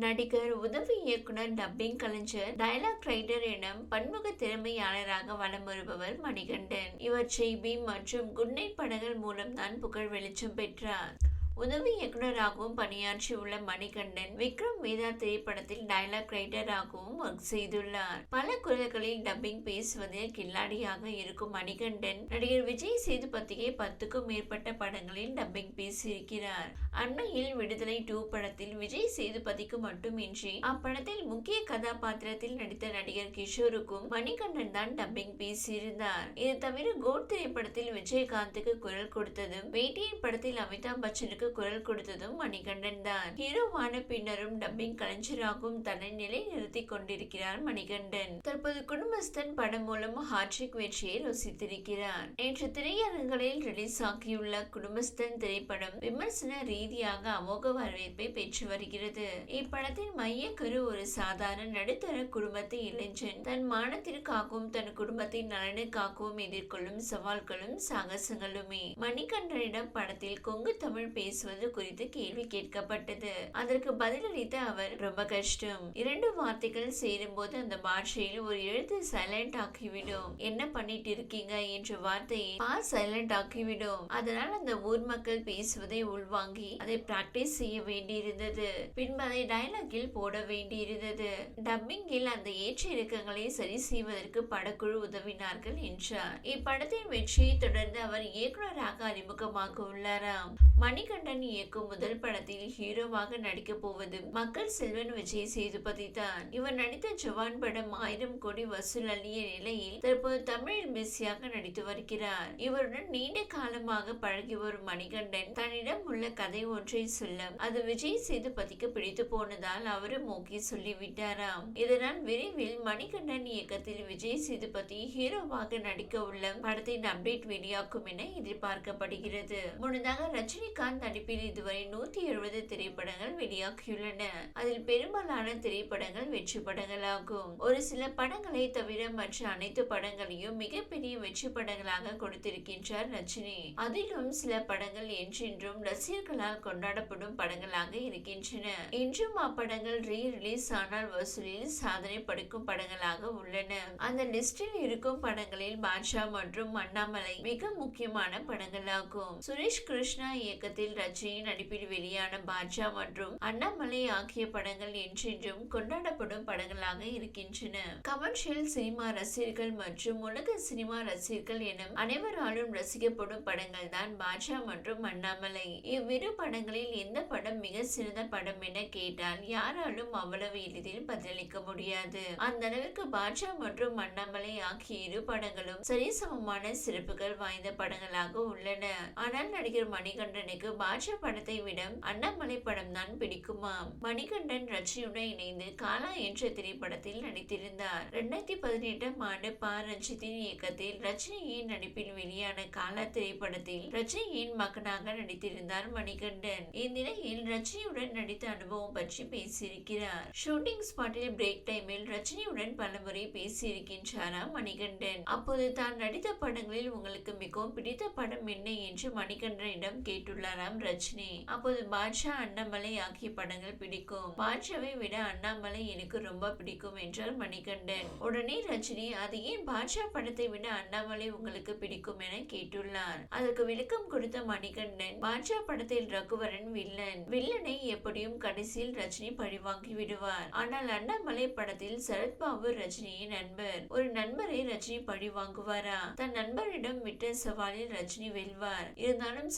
நடிகர் உதவி இயக்குனர் டப்பிங் கலைஞர் டயலாக் ரைட்டர் என பன்முக திறமையாளராக வலம் வருபவர் மணிகண்டன். இவர் செய்பி மற்றும் குட் நைட் படங்கள் மூலம்தான் புகழ் வெளிச்சம் பெற்றார். உதவி இயக்குனராகவும் பணியாற்றியுள்ள மணிகண்டன் விக்ரம் வேதா திரைப்படத்தில் டைலாக் ரைட்டராகவும் ஒர்க் செய்துள்ளார். பல குரல்களில் டப்பிங் பேசுவதில் கில்லாடியாக இருக்கும் மணிகண்டன் நடிகர் விஜய் சேதுபதியை பத்துக்கும் மேற்பட்ட படங்களில் டப்பிங் பேசியிருக்கிறார். அண்மையில் விடுதலை டூ படத்தில் விஜய் சேதுபதிக்கு மட்டுமின்றி அப்படத்தில் முக்கிய கதாபாத்திரத்தில் நடித்த நடிகர் கிஷோருக்கும் மணிகண்டன் தான் டப்பிங் பேசியிருந்தார். இது தவிர கோட் திரைப்படத்தில் விஜயகாந்துக்கு குரல் கொடுத்ததும் வேட்டையின் படத்தில் அமிதாப் பச்சனுக்கு குரல் கொடுத்ததும் மணிகண்டன் தான். ஹீரோவான பின்னரும் டப்பிங் கலைஞராகவும் தன்னை நிலைநிறுத்திக் கொண்டிருக்கிறார் மணிகண்டன். தற்போது குடும்பஸ்தன் படம் மூலம் ஹாட்ரிக் வெற்றியை ருசித்திருக்கிறார். நேற்று திரையரங்குகளில் ரிலீஸ் ஆகியுள்ள குடும்பஸ்தன் திரைப்படம் விமர்சன ரீதியாக அமோக வரவேற்பை பெற்று வருகிறது. இப்படத்தின் மைய கரு ஒரு சாதாரண நடுத்தர குடும்பத்து இளைஞன். தன் மானத்திற்காகவும் தன் குடும்பத்தின் நலனுக்காகவும் எதிர்கொள்ளும் சவால்களும் சாகசங்களுமே. மணிகண்டனிடம் படத்தில் கொங்கு தமிழ் பேசுவது குறித்து கேள்வி கேட்கப்பட்டது. அதற்கு பதிலளித்த அவர் ரொம்ப கஷ்டம். இரண்டு வார்த்தைகள் சேரும் போது அந்த பாஷையில் ஒரு எழுத்து சைலண்ட் ஆக்கிவிடும். என்ன பண்ணிட்டு இருக்கீங்க? என்ற வார்த்தையை பா சைலண்ட் ஆக்கிவிடும். அதனால் அந்த ஊர் மக்கள் பேசுவதை உள்வாங்கி அதை பிராக்டிஸ் செய்ய வேண்டியிருந்தது. பின்பு அதை டயலாகில் போட வேண்டியிருந்தது. டப்பிங்கில் அந்த ஏற்ற இறக்கங்களை சரி செய்வதற்கு படக்குழு உதவினார்கள் என்றார். இப்படத்தின் வெற்றியை தொடர்ந்து அவர் இயக்குநராக அறிமுகமாக உள்ளாராம் மணிகண்டன் இயக்கும் முதல் படத்தில் ஹீரோவாக நடிக்க போவது மக்கள் செல்வன் விஜய் சேதுபதி தான். இவர் நடித்த ஜவான் படம் ஆயிரம் கோடி வசூல் அள்ளிய நிலையில் தற்போது தமிழில் பிஸியாக நடித்து வருகிறார். இவருடன் நீண்ட காலமாக பழகி வரும் மணிகண்டன் தன்னிடம் உள்ள கதை ஒன்றை சொல்ல அது விஜய் சேதுபதிக்கு பிடித்து போனதால் அவரும் ஓகே சொல்லிவிட்டாராம். இதனால் விரைவில் மணிகண்டன் இயக்கத்தில் விஜய் சேதுபதி ஹீரோவாக நடிக்க உள்ள படத்தின் அப்டேட் வெளியாகும் என எதிர்பார்க்கப்படுகிறது. முன்னதாக ரஜினி ரஜினிகாந்த் நடிப்பில் இதுவரை நூத்தி எழுபது திரைப்படங்கள் வெளியாகியுள்ளன. அதில் பெரும்பாலான திரைப்படங்கள் வெற்றி படங்களாகும். ஒரு சில படங்களை தவிர மற்ற அனைத்து படங்களையும் மிகப்பெரிய வெற்றி படங்களாக கொடுத்திருக்கின்றார் ரஜினி. அதிலும் சில படங்கள் என்றென்றும் ரசிகர்களால் கொண்டாடப்படும் படங்களாக இருக்கின்றன. இன்றும் அப்படங்கள் ரீ ரிலீஸ் ஆனால் வசூலில் சாதனை படைக்கும் படங்களாக உள்ளன. அந்த லிஸ்டில் இருக்கும் படங்களில் பாட்ஷா மற்றும் அண்ணாமலை மிக முக்கியமான படங்களாகும். சுரேஷ் கிருஷ்ணா இயக்கத்தில் ரஜினியின் நடிப்பில் வெளியான பாட்ஷா மற்றும் அண்ணாமலை ஆகிய படங்கள் என்றென்றும் கொண்டாடப்படும் படங்களாக இருக்கின்றன. கமர்ஷியல் சினிமா ரசிகர்கள் மற்றும் உலக சினிமா ரசிகர்கள் என அனைவராலும் ரசிக்கப்படும் படங்கள் தான் பாட்ஷா மற்றும் அண்ணாமலை. இவ்விரு படங்களில் எந்த படம் மிக சிறந்த படம் என கேட்டால் யாராலும் அவ்வளவு எளிதில் பதிலளிக்க முடியாது. அந்த அளவிற்கு பாட்ஷா மற்றும் அண்ணாமலை ஆகிய இரு படங்களும் சரிசமமான சிறப்புகள் வாய்ந்த படங்களாக உள்ளன. ஆனால் நடிகர் மணிகண்டன் கண்ணனுக்கு பாட்ஷா படத்தை விட அண்ணாமலை படம் தான் பிடிக்குமா? மணிகண்டன் ரஜினியுடன் இணைந்து காலா என்ற திரைப்படத்தில் நடித்திருந்தார். இரண்டாயிரத்தி பதினெட்டாம் ஆண்டு பா. ரஞ்சித்தின் இயக்கத்தில் ரஜினியின் நடிப்பில் வெளியான காலா திரைப்படத்தில் ரஜினியின் மகனாக நடித்திருந்தார் மணிகண்டன். இந்நிலையில் ரஜினியுடன் நடித்த அனுபவம் பற்றி பேசியிருக்கிறார். ஷூட்டிங் ஸ்பாட்டில் பிரேக் டைமில் ரஜினியுடன் பலமுறை பேசியிருக்கின்றாராம் மணிகண்டன்? அப்போது தான் நடித்த படங்களில் உங்களுக்கு மிகவும் பிடித்த படம் என்ன என்று மணிகண்டனிடம் கேட்டுள்ளாராம் ரஜினி அப்போது பாட்ஷா அண்ணாமலை ஆகிய படங்கள் பிடிக்கும். பாட்ஷாவை விட அண்ணாமலை எனக்கு ரொம்ப பிடிக்கும் என்றார் மணிகண்டன். உடனே ரஜினி அது ஏன் பாட்ஷா படத்தை விட அண்ணாமலை உங்களுக்கு பிடிக்கும் என கேட்டுள்ளார். அதற்கு விளக்கம் கொடுத்த மணிகண்டன் பாட்ஷா படத்தில் ரகுவரன் வில்லன். வில்லனை எப்படியும் கடைசியில் ரஜினி பழிவாங்கி விடுவார். ஆனால் அண்ணாமலை படத்தில் சரத்பாபு ரஜினியின் நண்பர். ஒரு நண்பரை ரஜினி பழி வாங்குவாரா தன் நண்பரிடம் விட்ட சவாலில் ரஜினி வெல்வார். இருந்தாலும்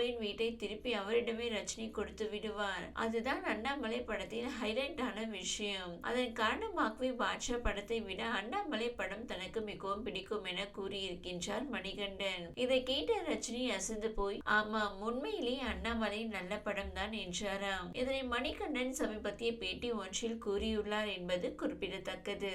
சரத்பாபுவின் வீட்டை திருப்பி அவரிடமே ரஜினி கொடுத்து விடுவார். அதுதான் அண்ணாமலை படத்தில் ஹைலைட்டான விஷயம். அதன் காரணமாகவே பாட்ஷா படத்தை விட அண்ணாமலை படம் தனக்கு மிகவும் பிடிக்கும் என கூறியிருக்கின்றார் மணிகண்டன். இதை கேட்ட ரஜினி அசந்து போய் ஆமாம் உண்மையிலேயே அண்ணாமலை நல்ல படம் தான் என்றாராம். இதனை மணிகண்டன் சமீபத்திய பேட்டி ஒன்றில் கூறியுள்ளார் என்பது குறிப்பிடத்தக்கது.